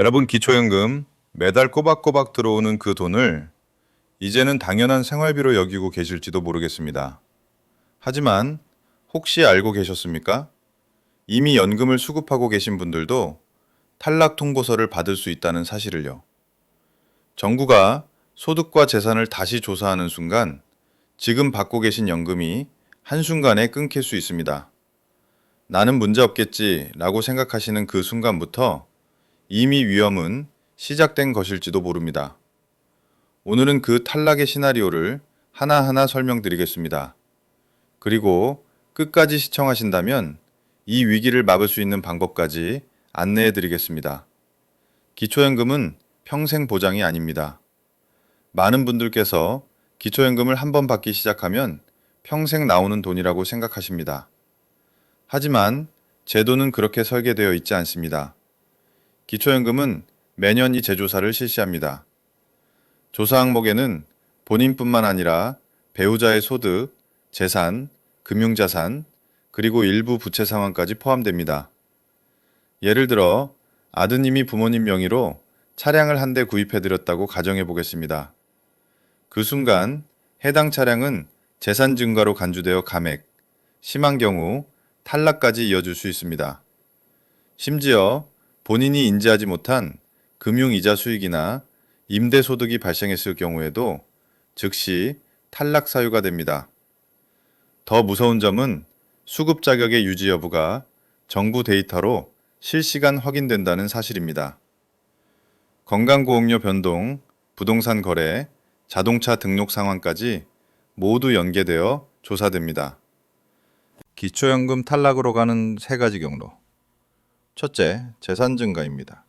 여러분 기초연금 매달 꼬박꼬박 들어오는 그 돈을 이제는 당연한 생활비로 여기고 계실지도 모르겠습니다. 하지만 혹시 알고 계셨습니까? 이미 연금을 수급하고 계신 분들도 탈락 통보서를 받을 수 있다는 사실을요. 정부가 소득과 재산을 다시 조사하는 순간 지금 받고 계신 연금이 한순간에 끊길 수 있습니다. 나는 문제 없겠지 라고 생각하시는 그 순간부터 이미 위험은 시작된 것일지도 모릅니다. 오늘은 그 탈락의 시나리오를 하나하나 설명드리겠습니다. 그리고 끝까지 시청하신다면 이 위기를 막을 수 있는 방법까지 안내해 드리겠습니다. 기초연금은 평생 보장이 아닙니다. 많은 분들께서 기초연금을 한 번 받기 시작하면 평생 나오는 돈이라고 생각하십니다. 하지만 제도는 그렇게 설계되어 있지 않습니다. 기초연금은 매년 이 재조사를 실시합니다. 조사 항목에는 본인뿐만 아니라 배우자의 소득, 재산, 금융자산, 그리고 일부 부채 상황까지 포함됩니다. 예를 들어 아드님이 부모님 명의로 차량을 한 대 구입해드렸다고 가정해 보겠습니다. 그 순간 해당 차량은 재산 증가로 간주되어 감액, 심한 경우 탈락까지 이어질 수 있습니다. 심지어 본인이 인지하지 못한 금융이자 수익이나 임대 소득이 발생했을 경우에도 즉시 탈락 사유가 됩니다. 더 무서운 점은 수급 자격의 유지 여부가 정부 데이터로 실시간 확인된다는 사실입니다. 건강보험료 변동, 부동산 거래, 자동차 등록 상황까지 모두 연계되어 조사됩니다. 기초연금 탈락으로 가는 세 가지 경로. 첫째, 재산 증가입니다.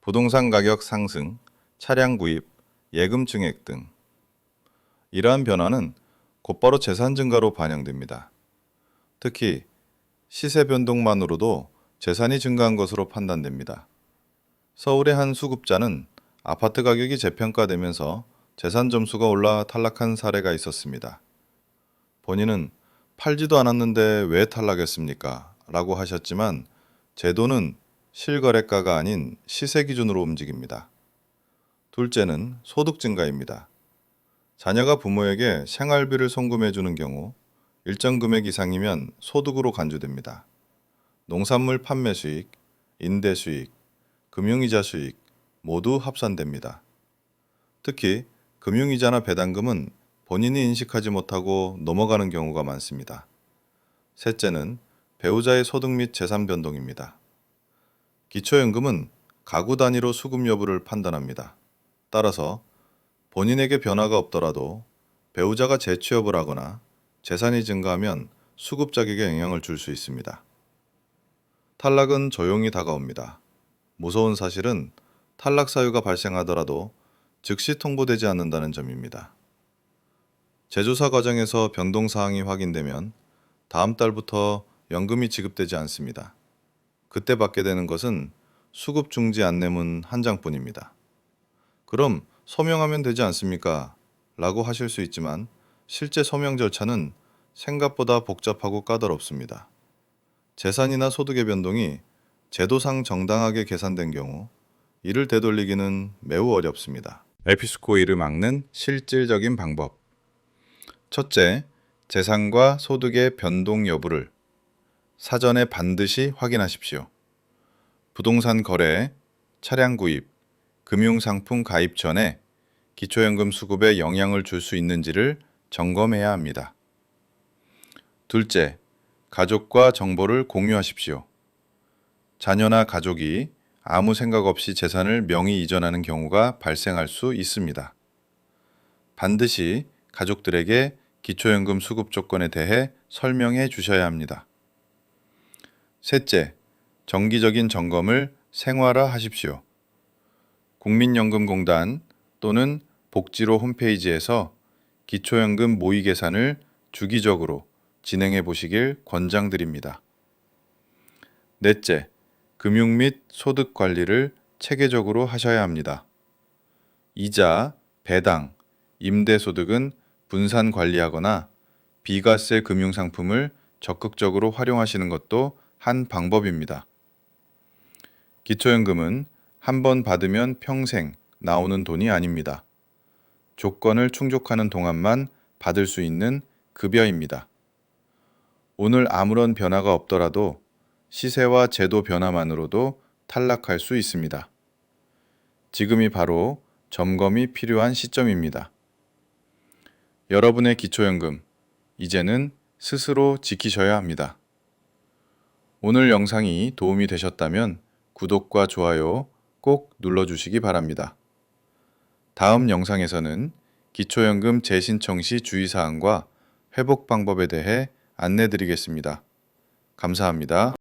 부동산 가격 상승, 차량 구입, 예금 증액 등. 이러한 변화는 곧바로 재산 증가로 반영됩니다. 특히 시세 변동만으로도 재산이 증가한 것으로 판단됩니다. 서울의 한 수급자는 아파트 가격이 재평가되면서 재산 점수가 올라 탈락한 사례가 있었습니다. 본인은 팔지도 않았는데 왜 탈락했습니까? 라고 하셨지만 제도는 실거래가가 아닌 시세 기준으로 움직입니다. 둘째는 소득 증가입니다. 자녀가 부모에게 생활비를 송금해 주는 경우 일정 금액 이상이면 소득으로 간주됩니다. 농산물 판매 수익, 임대 수익, 금융이자 수익 모두 합산됩니다. 특히 금융이자나 배당금은 본인이 인식하지 못하고 넘어가는 경우가 많습니다. 셋째는 배우자의 소득 및 재산 변동입니다. 기초연금은 가구 단위로 수급 여부를 판단합니다. 따라서 본인에게 변화가 없더라도 배우자가 재취업을 하거나 재산이 증가하면 수급 자격에 영향을 줄 수 있습니다. 탈락은 조용히 다가옵니다. 무서운 사실은 탈락 사유가 발생하더라도 즉시 통보되지 않는다는 점입니다. 재조사 과정에서 변동 사항이 확인되면 다음 달부터 연금이 지급되지 않습니다. 그때 받게 되는 것은 수급 중지 안내문 한 장뿐입니다. 그럼 서명하면 되지 않습니까? 라고 하실 수 있지만 실제 서명 절차는 생각보다 복잡하고 까다롭습니다. 재산이나 소득의 변동이 제도상 정당하게 계산된 경우 이를 되돌리기는 매우 어렵습니다. 에피스코 이를 막는 실질적인 방법. 첫째, 재산과 소득의 변동 여부를 사전에 반드시 확인하십시오. 부동산 거래, 차량 구입, 금융상품 가입 전에 기초연금 수급에 영향을 줄 수 있는지를 점검해야 합니다. 둘째, 가족과 정보를 공유하십시오. 자녀나 가족이 아무 생각 없이 재산을 명의 이전하는 경우가 발생할 수 있습니다. 반드시 가족들에게 기초연금 수급 조건에 대해 설명해 주셔야 합니다. 셋째, 정기적인 점검을 생활화 하십시오. 국민연금공단 또는 복지로 홈페이지에서 기초연금 모의 계산을 주기적으로 진행해 보시길 권장드립니다. 넷째, 금융 및 소득 관리를 체계적으로 하셔야 합니다. 이자, 배당, 임대 소득은 분산 관리하거나 비과세 금융 상품을 적극적으로 활용하시는 것도 한 방법입니다. 기초연금은 한 번 받으면 평생 나오는 돈이 아닙니다. 조건을 충족하는 동안만 받을 수 있는 급여입니다. 오늘 아무런 변화가 없더라도 시세와 제도 변화만으로도 탈락할 수 있습니다. 지금이 바로 점검이 필요한 시점입니다. 여러분의 기초연금, 이제는 스스로 지키셔야 합니다. 오늘 영상이 도움이 되셨다면 구독과 좋아요 꼭 눌러주시기 바랍니다. 다음 영상에서는 기초연금 재신청 시 주의사항과 회복 방법에 대해 안내 드리겠습니다. 감사합니다.